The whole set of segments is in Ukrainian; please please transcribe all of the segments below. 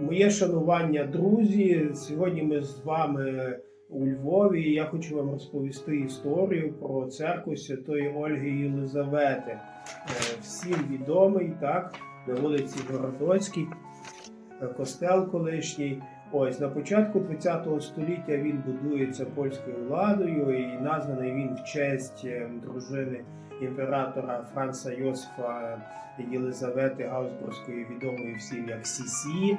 Моє шанування, друзі. Сьогодні ми з вами у Львові. Я хочу вам розповісти історію про церкву Святої Ольги Єлизавети. Е, Всім відомий, так, на вулиці Городоцькій, е, костел колишній. Ось на початку ХХ століття він будується польською владою і названий він в честь е, дружини імператора Франца Йосифа Єлизавети Гаусбурзької, відомої всім як Сісі.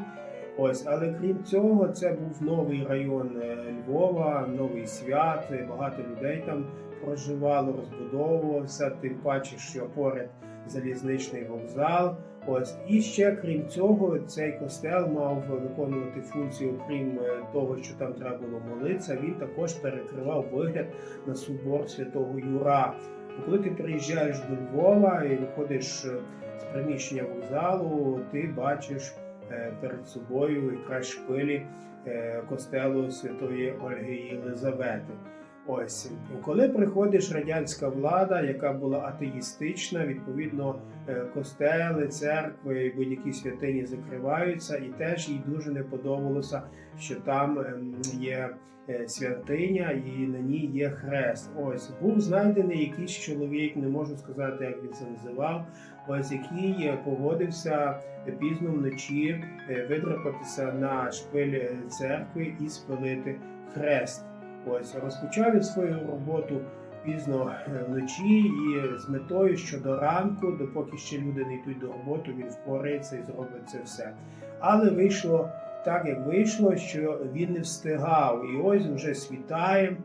Ось, але крім цього, це був новий район е, Львова, новий свят. Багато людей там проживало, розбудовувався. Тим паче, що поряд залізничний вокзал. Ось і ще крім цього, цей костел мав виконувати функцію, крім е, того, що там треба було молитися. Він також перекривав вигляд на собор святого Юра. Коли ти приїжджаєш до Львова і виходиш е, з приміщення вокзалу, ти бачиш перед собою якраз шпилі е, костелу Святої Ольги Єлизавети. Ось коли приходиш радянська влада, яка була атеїстична, відповідно е, костели, церкви, будь-які святині закриваються, і теж їй дуже не подобалося, що там ем, є е, святиня і на ній є хрест. Ось був знайдений якийсь чоловік, не можу сказати, як він це називав. Ось який е, погодився пізно вночі видрапатися на шпиль церкви і спалити хрест. Ось розпочав він свою роботу пізно е, вночі і з метою, що до ранку, допоки ще люди не йдуть до роботи, він впорається і зробить це все. Але вийшло так, як вийшло, що він не встигав. І ось вже світає.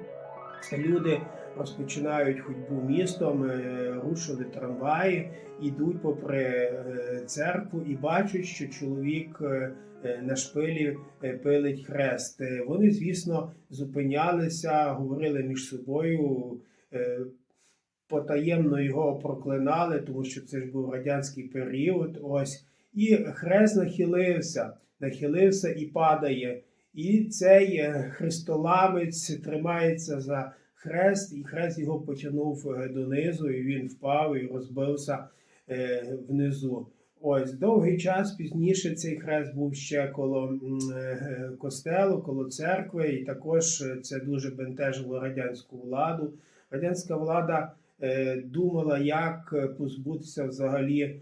Люди розпочинають ходьбу містом, е, рушили трамваї, ідуть попри е, церкву і бачать, що чоловік е, на шпилі пилить хрест. Вони, звісно, зупинялися, говорили між собою. Потаємно його проклинали, тому що це ж був радянський період. Ось і хрест нахилився, нахилився і падає. І цей хрестоламець тримається за хрест, і хрест його потягнув е, донизу, і він впав і розбився е, внизу. Ось довгий час пізніше цей хрест був ще коло е, костелу, коло церкви, і також це дуже бентежило радянську владу. Радянська влада думала, як позбутися взагалі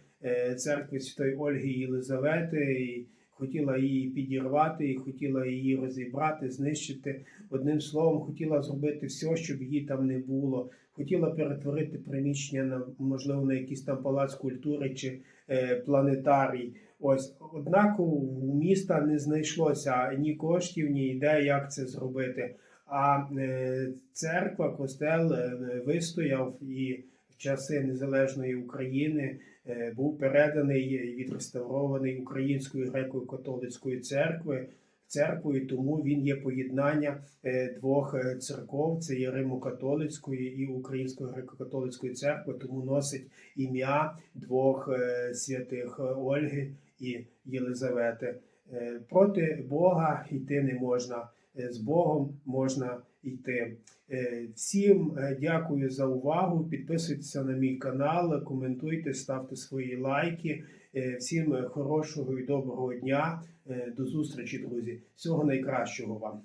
церкви Святої Ольги Єлизавети. І хотіла її підірвати, і хотіла її розібрати, знищити. Одним словом, хотіла зробити все, щоб її там не було. Хотіла перетворити приміщення на можливо на якийсь там палац культури чи е, планетарій. Ось однак у міста не знайшлося ні коштів, ні ідей, як це зробити. А е, церква, костел е, вистояв і часи незалежної України е, був переданий і відреставрований Українською греко-католицькою церкви. Церквою, тому він є поєднання е, двох е, церков: це є Римо-католицької і Української греко-католицької церкви, тому носить ім'я двох святих Ольги і Єлизавети. Проти Бога йти не можна, з Богом можна йти. Е, Всім е, дякую за увагу. Підписуйтеся на мій канал, коментуйте, ставте свої лайки. Е, Всім хорошого і доброго дня. Е, До зустрічі, друзі. Всього найкращого вам.